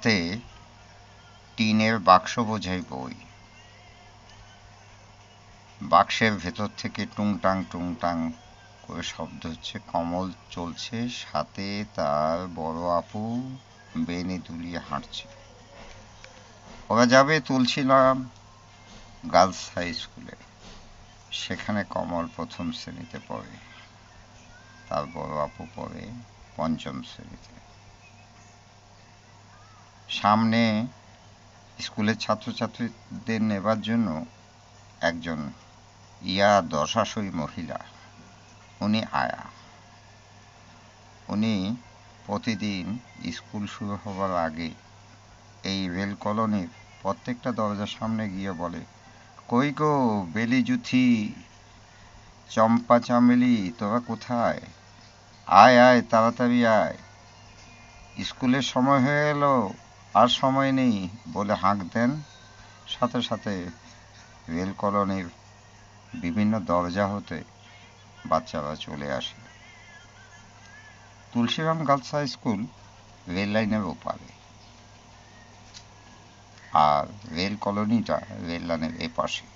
হাতে টিনের বাক্স বোঝাই বই। বাক্সের ভেতর থেকে টুংটাং টুংটাং করে শব্দ হচ্ছে, কমল চলছে, সাথে তার বড় আপু বেনে দুলিয়ে হাঁটছে। ওরা যাবে তুলছিলাম গার্লস হাই স্কুলে। সেখানে কমল প্রথম শ্রেণীতে পড়ে, তার বড় আপু পড়ে পঞ্চম শ্রেণীতে। সামনে স্কুলের ছাত্রছাত্রীদের নেবার জন্য একজন ইয়া দশাশয়ী মহিলা, উনি আয়া। উনি প্রতিদিন স্কুল শুরু হবার আগে এই রেল কলোনির প্রত্যেকটা দরজার সামনে গিয়ে বলে, কই গো বেলি জুথি চম্পা চামেলি তোরা কোথায়? আয় আয়, তাড়াতাড়ি আয়। স্কুলের সময় হয়ে এলো আর সময় নেই বলে হাঁক দেন। সাথে সাথে রেল কলোনির বিভিন্ন দরজা হতে বাচ্চারা চলে আসে। Tulsiram girls high school rail লাইনের ওপারে। আর রেল কলোনিটা রেল লাইনের এপাশে।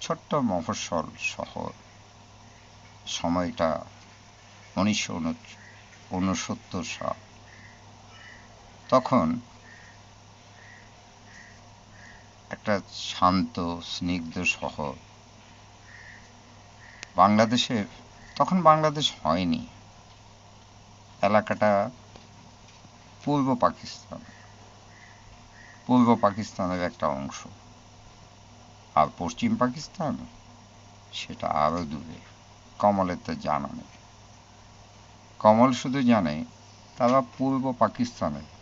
ছোট্ট মফস্বল শহর। সময়টা উনিশশো উনসত্তর সাল। তখন একটা শান্ত, স্নিগ্ধ শহর বাংলাদেশের তখন বাংলাদেশ হয়নি। এলাকাটা পূর্ব পাকিস্তান। পূর্ব পাকিস্তানের একটা অংশ। আর পশ্চিম পাকিস্তান, সেটা আরও দূরে। কমলের তো জানা নেই। কমল শুধু জানে, তারা পূর্ব পাকিস্তানের।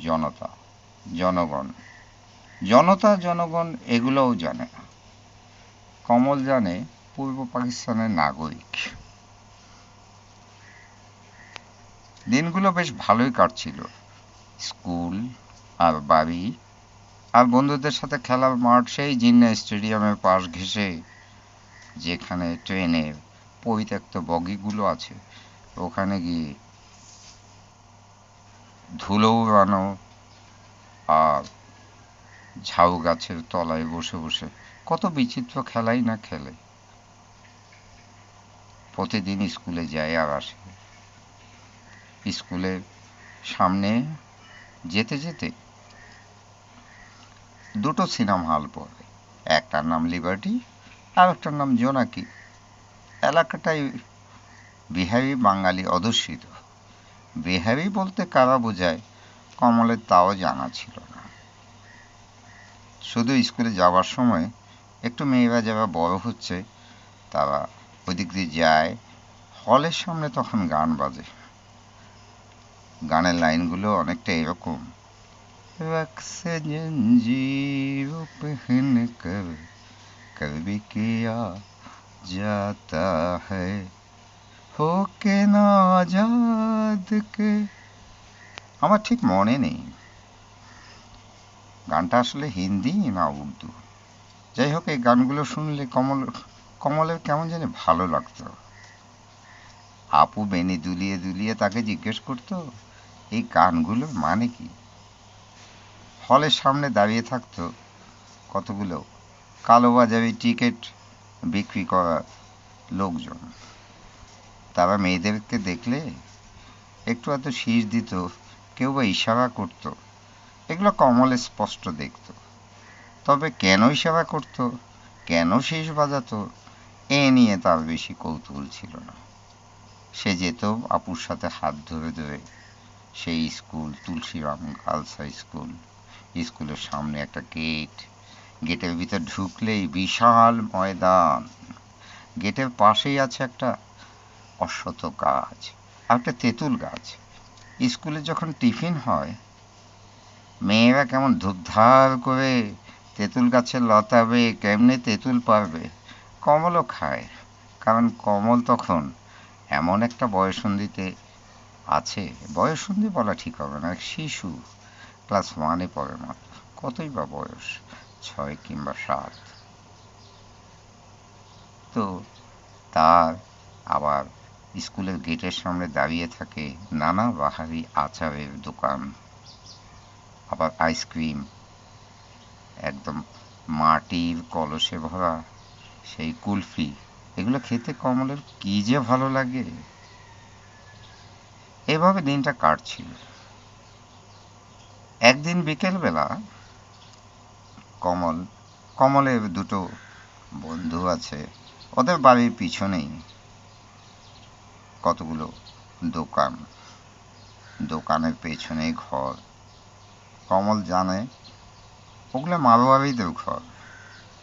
জনতা, জনগণ। জনতা, জনগণ এগুলোও জানে। কমল জানে পূর্ব পাকিস্তানের নাগরিক। দিনগুলো বেশ ভালোই কাটছিল। স্কুল আর বাড়ি আর বন্ধুদের সাথে খেলার মাঠ, সেই জিন্না স্টেডিয়ামের পাশ ঘেঁষে যেখানে ট্রেনের পরিত্যক্ত বগিগুলো আছে, ওখানে গিয়ে ধুলো উড়ানো আর ঝাউ গাছের তলায় বসে বসে কত বিচিত্র খেলাই না খেলে। প্রতিদিন স্কুলে যায় আর আসে। স্কুলের সামনে যেতে যেতে দুটো সিনেমা হল পড়ে। একটার নাম লিবার্টি আর একটার নাম জোনাকি। এলাকাটাই বিহারি বাঙালি অধ্যুষিত। বিহারি বলতে কারা বোঝায় কমলের তাও জানা ছিল না শুধু স্কুলে যাওয়ার সময় একটু মেয়েরা যারা বড় হচ্ছে তারা ওইদিক দিয়ে যায় হলের সামনে তখন গান বাজে গানের লাইনগুলো অনেকটা এরকম रक्स जंजीर पहन कर कभी किया जाता है হোকে না আমার ঠিক মনে নেই। গানটা আসলে হিন্দি না উর্দু। যাই হোক, এই গানগুলো শুনলে কমল, কমলের কেমন জানি ভালো লাগতো। আপু বেনি দুলিয়ে দুলিয়ে তাকে জিজ্ঞেস করতো, এই গানগুলো মানে কি? হলের সামনে দাঁড়িয়ে থাকতো কতগুলো কালো বাজারে টিকিট বিক্রি করা লোকজন। তারা মেয়েদেরকে দেখলে একটু এত শীষ দিত, কেউ বা ইশারা করত। এগুলো কমলে স্পষ্ট দেখত। তবে কেন ইশারা করত? কেন শীষ বাজাতো? এ নিয়ে তার বেশি কৌতূহল ছিল না। সে যেত আপুর সাথে হাত ধরে ধরে। সেই school, Tulsiram girls high school. স্কুলের সামনে একটা গেট। গেটের ভিতর ঢুকলেই বিশাল ময়দান। গেটের পাশেই আছে একটা অশ্বত গাছ আর একটা তেঁতুল গাছ। স্কুলে যখন টিফিন হয়, মেয়েরা কেমন ধূপধার করে তেঁতুল গাছে লতাবে কেমনে তেঁতুল পারবে, কমলও খায়। কারণ কমল তখন এমন একটা বয়সন্ধিতে আছে। বয়সন্ধি বলা ঠিক হবে না শিশু ক্লাস ওয়ানে পড়ে মাত্র কতই বা বয়স, ছয় কিংবা সাত। তো তার আবার স্কুলের গেটের সামনে দাঁড়িয়ে থাকে নানা বাহারি আচারের দোকান। আবার আইসক্রিম, একদম মাটির কলসে ভরা সেই কুলফি। এগুলো খেতে কমলের কি যে ভালো লাগে। এভাবে দিনটা কাটছিল। একদিন বিকেলবেলা কমল, কমলের দুটো বন্ধু আছে, ওদের বাড়ির পিছনেই কতগুলো দোকান? দোকানের পেছনেই ঘর। কমল জানে, ওগুলো মারোয়ারিদের ঘর।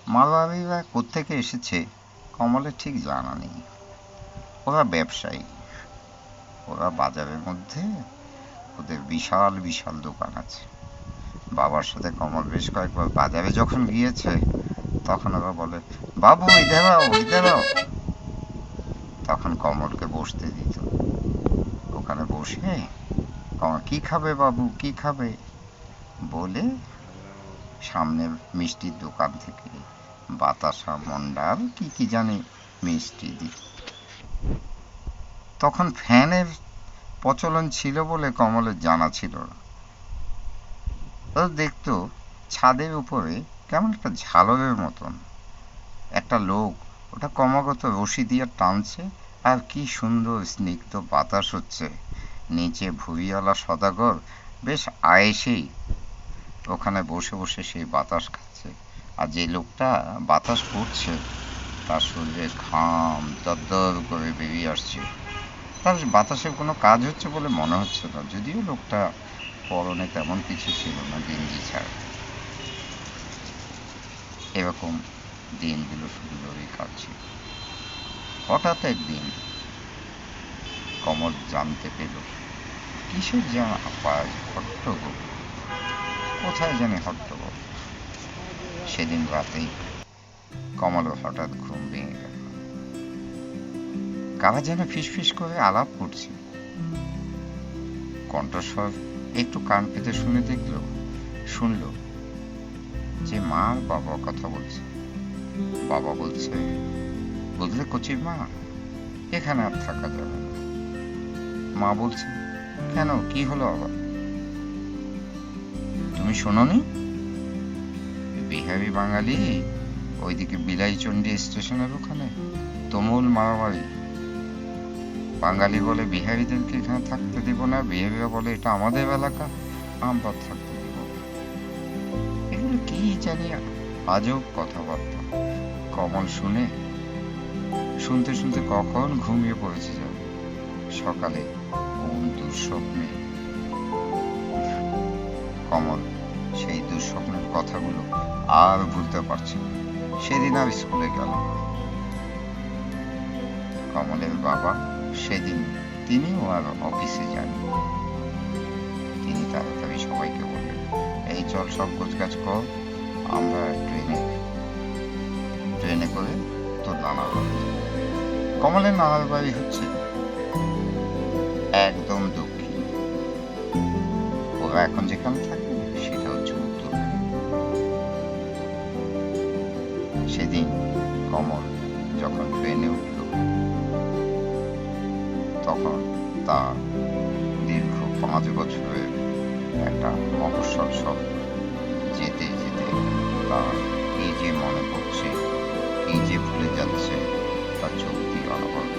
মারোয়ারিরা কোত্থেকে এসেছে কমলের ঠিক জানা নেই। ওরা ব্যবসায়ী। ওরা বাজারের মধ্যে ওদের বিশাল বিশাল দোকান আছে। বাবার সাথে কমল বেশ কয়েকবার বাজারে যখন গিয়েছে, তখন ওরা বলে, বাবু ইধার আও ইধার আও তখন কমলকে বসতে দিত। ওখানে বসে, কমল, কি খাবে বাবু? কি খাবে? বলে সামনের মিষ্টির দোকান থেকে বাতাসা, মন্ডাল, কি কি জানি মিষ্টি দিত তখন ফ্যানের প্রচলন ছিল বলে কমলের জানা ছিল না। ও দেখতো ছাদের উপরে কেমন একটা ঝালরের মতন। একটা লোক ওটা ক্রমাগত রশি দিয়ে টানছে, আর কি সুন্দর স্নিগ্ধ বাতাস হচ্ছে। নিচে ভুঁইওয়ালা সদাগর বেশ আয়েসেই ওখানে বসে বসে সেই বাতাস খাচ্ছে। আর যে লোকটা বাতাস করছে, তার শরীরে ঘাম দরদর করে বেরিয়ে আসছে। তার বাতাসের কোনো কাজ হচ্ছে বলে মনে হচ্ছে না, যদিও লোকটা পরনে তেমন কিছু ছিল না গেঞ্জি ছাড়া। এরকম দিনগুলো সুন্দরই কাটছে হঠাৎ একদিন কমল জানতে পেল, কিসের যেন আপাজ হট্টগোল কোথায় জানি হট্টগোল সেদিন রাতেই কমল হঠাৎ ঘুম ভেঙে গেল। কারা যেন ফিসফিস করে আলাপ করছে। কণ্ঠস্বর একটু কান পেতে শুনে দেখল, শুনলো যে মা বাবা কথা বলছে। বাবা বলছে বুঝলে কচির মা, এখানে আর থাকা যাবে না। মা বলছে, কেন? কি হলো আবার? তুমি শোনোনি? বিহারি বাঙালি ওইদিকে বিলাইচন্ডী স্টেশনের ওখানে, তুমুল মারামারি। বাঙালি বলে বিহারিদেরকে এখানে থাকতে দিব না, বিহারিরা বলে, এটা আমাদের এলাকা, আমরা থাকতে দিব এগুলো কি জানি, আজব কথাবার্তা। কমল শুনে, শুনতে শুনতে কখন ঘুমিয়ে পড়েছে যাবে সকালে কোন দুঃস্বপ্নে। কমল, সেই দুঃস্বপ্নের কথাগুলো আর ভুলতে পারছে না। সেদিন আর স্কুলে গেল কমলের বাবা সেদিন তিনিও আর অফিসে যান তিনি তাড়াতাড়ি সবাইকে বললেন, এই চল সব গোছগাছ কর, আমরা ট্রেনে ট্রেনে করে তোর নানার বাড়ি। কমলের নানার বাড়ি হচ্ছে একদম দক্ষিণ। ওরা এখন যেখানে থাকে, সেটা হচ্ছে উত্তর সেদিন কমল যখন ট্রেনে উঠল, তখন তার দীর্ঘ পাঁচ বছরের একটা মফস্বল শব্দ যেতে যেতে তার যাচ্ছে তার চোখ দিয়ে অনবরত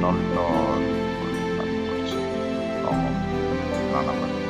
টল টল করে পানি পড়ছে কমল নানা বাড়ি